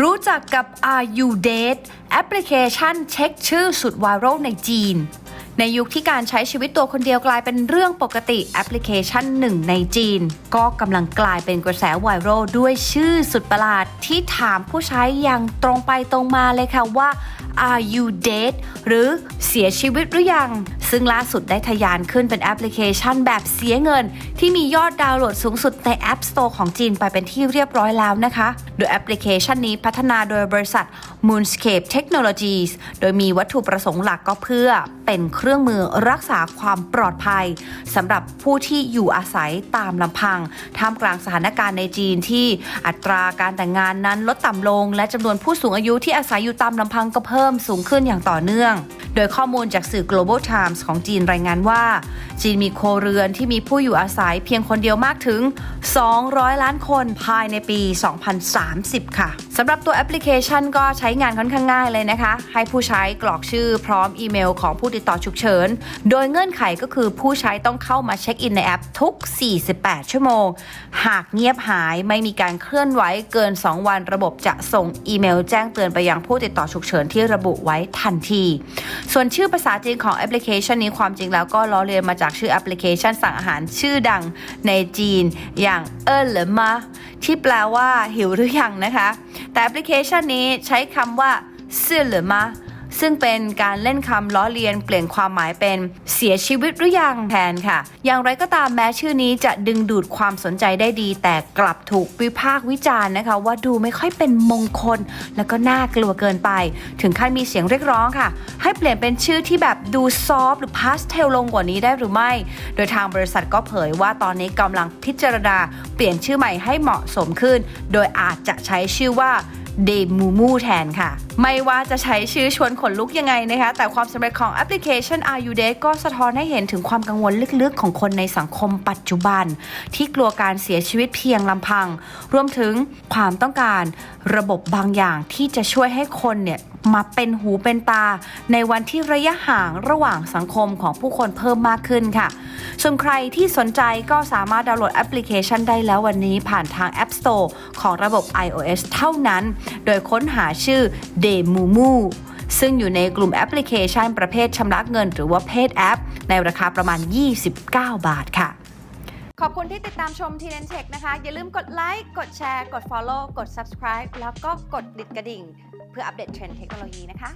รู้จักกับ Are You Date แอปพลิเคชันเช็คชื่อสุดไวรัลในจีน ในยุคที่การใช้ชีวิตตัวคนเดียวกลายเป็นเรื่องปกติแอปพลิเคชันหนึ่งในจีน ก็กำลังกลายเป็นกระแสไวรัลด้วยชื่อสุดประหลาดที่ถามผู้ใช้อย่างตรงไปตรงมาเลยค่ะว่า Are you dead หรือเสียชีวิตหรือยัง ซึ่งล่าสุดได้ทะยานขึ้นเป็นแอปพลิเคชันแบบเสียเงิน ที่มียอดดาวน์โหลดสูงสุดใน App Store ของจีนไปเป็นที่เรียบร้อยแล้วนะคะ โดยแอปพลิเคชันนี้พัฒนาโดยบริษัท Moonscape Technologies โดยมีวัตถุประสงค์หลักก็เพื่อเป็นเครื่องมือรักษาความปลอดภัยสำหรับผู้ที่อยู่อาศัยตามลำพัง ท่ามกลางสถานการณ์ในจีนที่อัตราการแต่งงานนั้นลดต่ำลง และจำนวนผู้สูงอายุที่อาศัยอยู่ตามลำพังก็เพิ่มสูงขึ้นอย่างต่อเนื่อง โดยข้อมูลจากสื่อ Global Times ของจีนรายงานว่า จีนมีโครเรือนที่มีผู้อยู่อาศัยเพียงคนเดียวมากถึง 200 ล้านคนภายในปี 2030 ค่ะสำหรับตัวแอปพลิเคชันก็ใช้งานค่อนข้างง่ายเลยนะคะ ให้ผู้ใช้กรอกชื่อพร้อมอีเมลของผู้ติดต่อฉุกเฉิน โดยเงื่อนไขก็คือผู้ใช้ต้องเข้ามาเช็คอินในแอปทุก 48 ชั่วโมง หากเงียบหายไม่มีการเคลื่อนไหวเกิน 2 วันระบบจะส่งอีเมลแจ้งเตือนไปยังผู้ติดต่อฉุกเฉินที่ระบุไว้ทันที ส่วนชื่อภาษาจีนของแอปพลิเคชันนี้ความจริงแล้วก็ล้อเลียนมาจากชื่อแอปพลิเคชันสั่งอาหารชื่อดังในจีนอย่างเออหรือมาที่แปลว่าหิวหรือยังนะคะ แต่แอปพลิเคชันนี้ใช้คำว่าซื่อหรือมา ซึ่งเป็นการเล่นคำล้อเลียนเปลี่ยนความหมายเป็นเสียชีวิตหรือยังแทนค่ะ อย่างไรก็ตามแม้ชื่อนี้จะดึงดูดความสนใจได้ดี แต่กลับถูกวิพากษ์วิจารณ์นะคะ ว่าดูไม่ค่อยเป็นมงคล แล้วก็น่ากลัวเกินไป ถึงขั้นมีเสียงเรียกร้องค่ะ ให้เปลี่ยนเป็นชื่อที่แบบดูซอฟหรือพาสเทลลงกว่านี้ได้หรือไม่ โดยทางบริษัทก็เผยว่าตอนนี้กำลังพิจารณาเปลี่ยนชื่อใหม่ให้เหมาะสมขึ้น โดยอาจจะใช้ชื่อว่า เดมูมูแทนค่ะ ไม่ว่าจะใช้ชื่อชวนขนลุกยังไงนะคะ แต่ความสำเร็จของแอปพลิเคชัน Are You Dead ก็สะท้อนให้เห็นถึงความกังวลลึกๆ ของคนในสังคมปัจจุบัน ที่กลัวการเสียชีวิตเพียงลำพัง รวมถึงความต้องการระบบบางอย่างที่จะช่วยให้คนเนี่ยมาเป็นหูเป็นตา ในวันที่ระยะห่างระหว่างสังคมของผู้คนเพิ่มมากขึ้นค่ะ ส่วนใครที่สนใจก็สามารถดาวน์โหลดแอปพลิเคชันได้แล้ววันนี้ผ่านทาง App Store ของระบบ iOS เท่านั้น โดยค้นหาชื่อ d e m u m u ซึ่งอยู่ในกลุ่มแอปพลิเคชันประเภทชำระเงิน หรือว่าเพศแอป ในราคาประมาณ 29 บาทค่ะ ขอบคุณที่ติดตามชม t n t e c h นะคะ อย่าลืมกดไลค์ กดแชร์ กด Follow กด Subscribe แล้วก็กดติดกระดิ่ง เพื่ออัปเดตเทรนด์เทคโนโลยีนะคะ